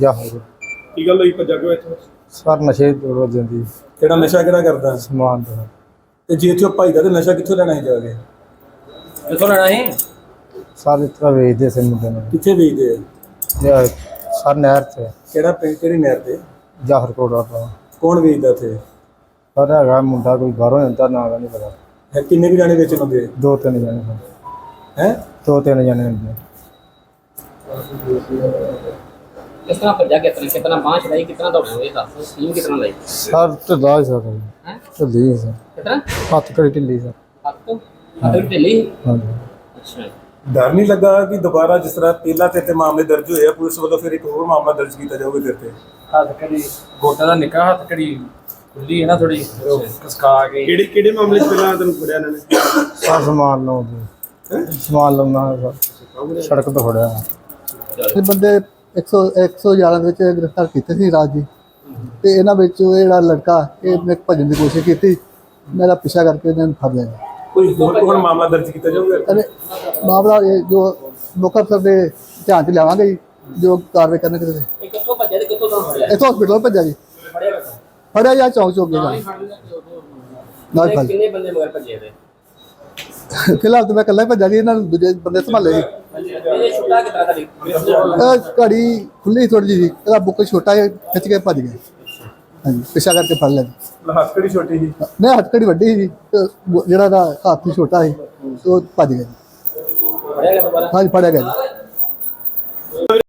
ਜਾਂ ਹੋਰ। ਕੀ ਗੱਲ ਹੋਈ ਭੱਜਾ ਕਿਉਂ ਇੱਥੋਂ? ਸਰ ਨਸ਼ੇ ਤੋਂ ਜਾਂਦੀ ਕਿਹੜਾ ਨਸ਼ਾ ਕਿਹੜਾ ਕਰਦਾ? ਸਮਾਨ ਤੋਂ ਤੇ ਜੇ ਇੱਥੇ ਭਾਈ ਦਾ ਤੇ ਨਸ਼ਾ ਕਿੱਥੋਂ ਲੈਣਾ ਸੀ ਜਾ ਕੇ? ਕਿੱਥੋਂ ਲੈਣਾ ਸੀ? ਸਾਰੇ ਤਰ੍ਹਾਂ ਵੇਚਦੇ ਸੀ ਮੁੰਡੇ ਨੂੰ ਕਿੱਥੇ ਵੇਚਦੇ ਆ? ਸਰ ਨਹਿਰ ਤੇ। ਕਿਹੜਾ ਪਿੰਡ ਕਿਹੜੀ ਨਹਿਰ ਤੇ? ਜਾਹਰ ਕੋੜਾ ਤੋਂ। ਕੌਣ ਵੇਚਦਾ ਇੱਥੇ? ਪਰ ਹੈਗਾ ਮੁੰਡਾ ਕੋਈ ਬਾਹਰੋਂ ਜਾਂਦਾ ਨਾ ਦਾ ਨਹੀਂ ਪਤਾ। ਹੈ ਕਿੰਨੇ ਕੁ ਜਾਣੇ ਵੇਚਣ ਆਉਂਦੇ ਦੋ ਤਿੰਨ ਜਣੇ। ਹੈ? ਦੋ ਤਿੰਨ ਜਣੇ ਹੁੰਦੇ। ਕਿਸ ਤਰ੍ਹਾਂ ਭੱਜਾ ਕਿਤਨਾ ਕਿਤਨਾ ਬਾਂਹ ਚਲਾਈ ਕਿਤਨਾ ਦੌੜਿਆ ਇਹ ਦੱਸ ਟੀਮ ਕਿਤਨਾ ਲਈ? ਸਰ ਢਿੱਲਾ ਹੀ ਸਰ। ਹੈ? ਢਿੱਲੀ ਸਰ। ਕਿਤਨਾ? ਹੱਥ ਕੜੀ ਢਿੱਲੀ ਸਰ। ਹੱਥ? ਹੱਥ ਵੀ ਢਿੱਲੀ? ਹਾਂਜੀ। ਅੱਛਾ। ਡਰ ਨਹੀਂ ਲੱਗਾ ਕਿ ਦੁਬਾਰਾ ਜਿਸ ਤਰ੍ਹਾਂ ਪਹਿਲਾਂ ਤੇ ਤੇ ਮਾਮਲੇ ਦਰਜ ਹੋਏ ਆ ਪੁਲਿਸ ਵੱਲੋਂ ਫਿਰ ਇੱਕ ਹੋਰ ਮਾਮਲਾ ਦਰਜ ਕੀਤਾ ਜਾਊਗਾ ਤੇਰੇ ਤੇ? ਹੱਥ ਕੜੀ ਗੋਟਾ ਦਾ ਨਿੱਕਾ ਹੱਥ ਕੜੀ ਖੁੱਲੀ ਹੈ ਨਾ ਥੋੜੀ ਕਸਕਾ ਕੇ। ਕਿਹੜੇ ਕਿਹੜੇ ਮਾਮਲੇ 'ਚ ਪਹਿਲਾਂ ਤੈਨੂੰ ਫੜਿਆ ਇਹਨਾਂ ਨੇ? ਸਰ ਸਮਾਨ ਲਾਉਂਦੇ ਸਮਾਨ ਲਾਉਣਾ ਸਰ। ਸੜਕ ਤੋਂ ਫੜਿਆ। ਇਹ ਬੰਦੇ 100 111 ਦੇ ਵਿੱਚ ਗ੍ਰਿਫਤਾਰ ਕੀਤੇ ਸੀ ਰਾਜ ਜੀ। ਤੇ ਇਹਨਾਂ ਵਿੱਚ ਇਹ ਜਿਹੜਾ ਲੜਕਾ ਇਹ ਨੇ ਭੱਜਣ ਦੀ ਕੋਸ਼ਿਸ਼ ਕੀਤੀ। ਮੇਰਾ ਪਿੱਛਾ ਕਰਕੇ ਇਹਨਾਂ ਨੂੰ ਫੜ ਲਿਆ। ਕੋਈ ਹੋਰ ਮਾਮਲਾ ਦਰਜ ਕੀਤਾ ਜਾਊਗਾ? ਅਰੇ ਮਾਮਲਾ ਇਹ ਜੋ ਮੁੱਖ ਅਫਸਰ ਦੇ ਧਿਆਨ ਚ ਲਿਆਵਾਂਗੇ ਜੀ ਜੋ ਕਾਰਵਾਈ ਕਰਨਗੇ ਤੇ। ਇਹ ਕਿੱਥੋਂ ਭੱਜਿਆ ਤੇ ਕਿੱਥੋਂ ਤੋਂ ਫੜਿਆ ਇੱਥੋਂ ਹਸਪੀਟਲ ਭੱਜਿਆ ਜੀ। ਫੜਿਆ ਕਿੱਥੋਂ? ਫੜਿਆ ਜਾਂ ਚੌਂਕ ਚੌਕ ਗਿਆ। ਨਾਲ ਕਿੰਨੇ- ਬੰਦੇ ਮਗਰ ਭੱਜੇ ਇਹਦੇ? ਫਿਲਹਾਲ ਤਾਂ ਮੈਂ ਇਕੱਲਾ ਹੀ ਭੱਜਾ ਜੀ ਇਹਨਾਂ ਨੂੰ ਦੂਜੇ ਬੰਦੇ ਸੰਭਾਲੇ ਸੀ ਇਹ ਛੁੱਟਾ ਕਿਤਨਾ ਤੁਹਾਡੀ ਇਹ ਘੜੀ ਖੁੱਲੀ ਥੋੜੀ ਜਿਹੀ ਸੀ। ਇਹਦਾ ਬੁੱਕ ਛੋਟਾ ਜਿਹਾ ਖਿੱਚ ਕੇ ਭੱਜ ਗਿਆ ਹਾਂਜੀ ਪਿੱਛਾ ਕਰਕੇ ਫੜ ਲਿਆ। ਜੀ ਹੱਥ ਕਿਹੜੀ ਛੋਟੀ ਸੀ? ਨਹੀਂ ਹੱਥਕੜੀ ਵੱਡੀ ਸੀ? ਤੇ ਜਿਹੜਾ ਦਾ ਹੱਥ ਹੀ ਛੋਟਾ ਸੀ ਤੇ ਉਹ ਭੱਜ ਗਿਆ ਜੀ। ਹਾਂਜੀ ਫੜਿਆ ਗਿਆ ਜੀ।